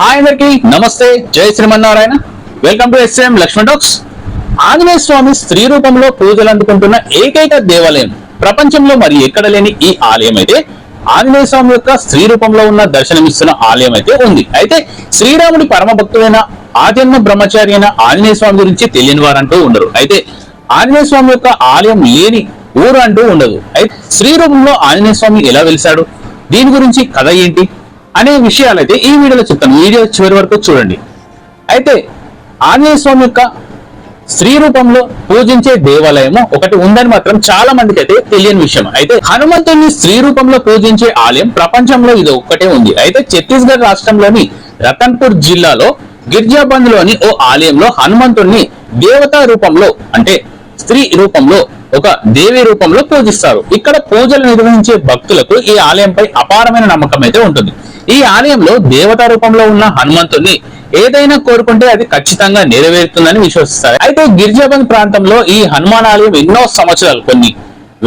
Hi అందరికి. నమస్తే. జై Srimannarayana. Welcome to SM Lakshman talks Anjaneya స్వామి స్త్రీ రూపంలో పూజలు అందుకుంటున్న ఏకైక దేవాలయం. ప్రపంచంలో మరి ఎక్కడ లేని ఈ ఆలయం అయితే ఆంజనేయ స్వామి యొక్క స్త్రీ రూపంలో ఉన్న దర్శనమిస్తున్న ఆలయం అయితే ఉంది. అయితే శ్రీరాముడి పరమ భక్తుడైన ఆజన్మ బ్రహ్మచారి అయిన ఆంజనేయ స్వామి గురించి తెలియని వారంటూ ఉండరు. అయితే ఆంజనేయ స్వామి యొక్క ఆలయం లేని ఊరు అంటూ ఉండదు. అయితే శ్రీ రూపంలో ఆంజనేయ స్వామి ఎలా వెలిశాడు? దీని గురించి కథ ఏంటి? అనే విషయాలైతే ఈ వీడియోలో చెప్తాను. వీడియో చివరి వరకు చూడండి. అయితే ఆంజనేయ స్వామి యొక్క స్త్రీ రూపంలో పూజించే దేవాలయము ఒకటి ఉందని మాత్రం చాలా మందికి అయితే తెలియని విషయం. అయితే హనుమంతుని స్త్రీ రూపంలో పూజించే ఆలయం ప్రపంచంలో ఇది ఒక్కటే ఉంది. అయితే ఛత్తీస్గఢ్ రాష్ట్రంలోని రతన్పూర్ జిల్లాలో గిర్జాబంద్లోని ఓ ఆలయంలో హనుమంతుణ్ణి దేవతా రూపంలో అంటే స్త్రీ రూపంలో ఒక దేవి రూపంలో పూజిస్తారు. ఇక్కడ పూజలు నిర్వహించే భక్తులకు ఈ ఆలయంపై అపారమైన నమ్మకం అయితే ఉంటుంది. ఈ ఆలయంలో దేవతా రూపంలో ఉన్న హనుమంతుణ్ణి ఏదైనా కోరుకుంటే అది ఖచ్చితంగా నెరవేరుతుందని విశ్వసిస్తారు. అయితే గిరిజాబంద్ ప్రాంతంలో ఈ హనుమాన్ ఆలయం ఎన్నో సంవత్సరాలు కొన్ని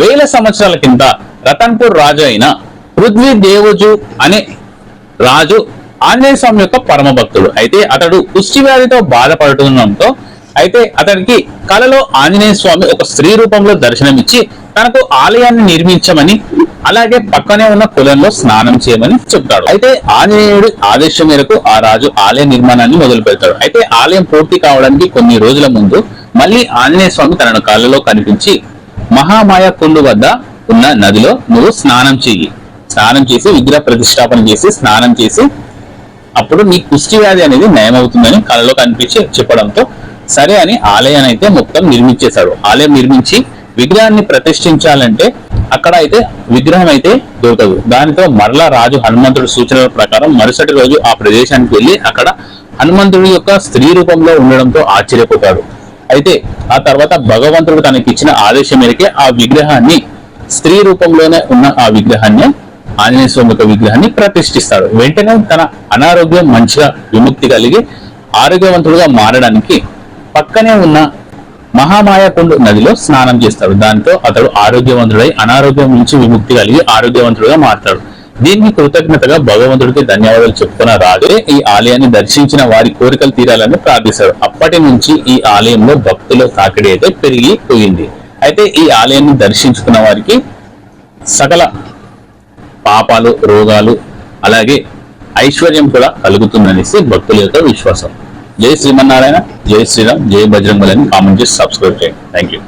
వేల సంవత్సరాల కింద రతన్పూర్ రాజు అయిన పృథ్వీ దేవజు అనే రాజు ఆంజనేయ స్వామి యొక్క పరమ భక్తుడు అయితే అతడు కుష్టి వ్యాధితో బాధపడుతుండటంతో అయితే అతనికి కలలో ఆంజనేయ స్వామి ఒక స్త్రీ రూపంలో దర్శనమిచ్చి తనకు ఆలయాన్ని నిర్మించమని అలాగే పక్కనే ఉన్న కులంలో స్నానం చేయమని చెప్తాడు. అయితే ఆంజనేయుడి ఆదేశం మేరకు ఆ రాజు ఆలయ నిర్మాణాన్ని మొదలు పెడతాడు. అయితే ఆలయం పూర్తి కావడానికి కొన్ని రోజుల ముందు మళ్ళీ ఆంజనేయ స్వామి తనను కళ్ళలో కనిపించి మహామాయ కుండు వద్ద ఉన్న నదిలో నువ్వు స్నానం చెయ్యి. స్నానం చేసి విగ్రహ ప్రతిష్టాపన చేసి స్నానం చేసి అప్పుడు నీ కుష్టి వ్యాధి అనేది నయమవుతుందని కళలో కనిపించి చెప్పడంతో సరే అని ఆలయాన్ని అయితే మొత్తం నిర్మించేశాడు. ఆలయం నిర్మించి విగ్రహాన్ని ప్రతిష్ఠించాలంటే అక్కడ అయితే విగ్రహం అయితే దొరకదు దానితో మరలా రాజు హనుమంతుడి సూచనల ప్రకారం మరుసటి రోజు ఆ ప్రదేశానికి వెళ్ళి అక్కడ హనుమంతుడి యొక్క స్త్రీ రూపంలో ఉండడంతో ఆశ్చర్యపోతాడు. అయితే ఆ తర్వాత భగవంతుడు తనకి ఇచ్చిన ఆదేశం మేరకే ఆ విగ్రహాన్ని స్త్రీ రూపంలోనే ఉన్న ఆ విగ్రహాన్ని ఆంజనేయ స్వామి యొక్క విగ్రహాన్ని ప్రతిష్ఠిస్తాడు. వెంటనే తన అనారోగ్యం మంచిగా విముక్తి కలిగి ఆరోగ్యవంతుడుగా మారడానికి పక్కనే ఉన్న మహామాయకుండు నదిలో స్నానం చేస్తాడు. దాంతో అతడు ఆరోగ్యవంతుడై అనారోగ్యం నుంచి విముక్తి కలిగి ఆరోగ్యవంతుడుగా మారతాడు. దీనికి కృతజ్ఞతగా భగవంతుడికి ధన్యవాదాలు చెప్పుకున్న రాజే ఈ ఆలయాన్ని దర్శించిన వారి కోరికలు తీరాలని ప్రార్థిస్తాడు. అప్పటి నుంచి ఈ ఆలయంలో భక్తుల తాకిడి అయితే పెరిగిపోయింది అయితే ఈ ఆలయాన్ని దర్శించుకున్న వారికి సకల పాపాలు రోగాలు అలాగే ఐశ్వర్యం కూడా కలుగుతుందనేసి భక్తుల యొక్క విశ్వాసం. జై శ్రీమన్నారాయణ జై శ్రీరామ్ జై బజరంగలని కామెంట్ చేసి సబ్స్క్రైబ్ చేయండి. Thank you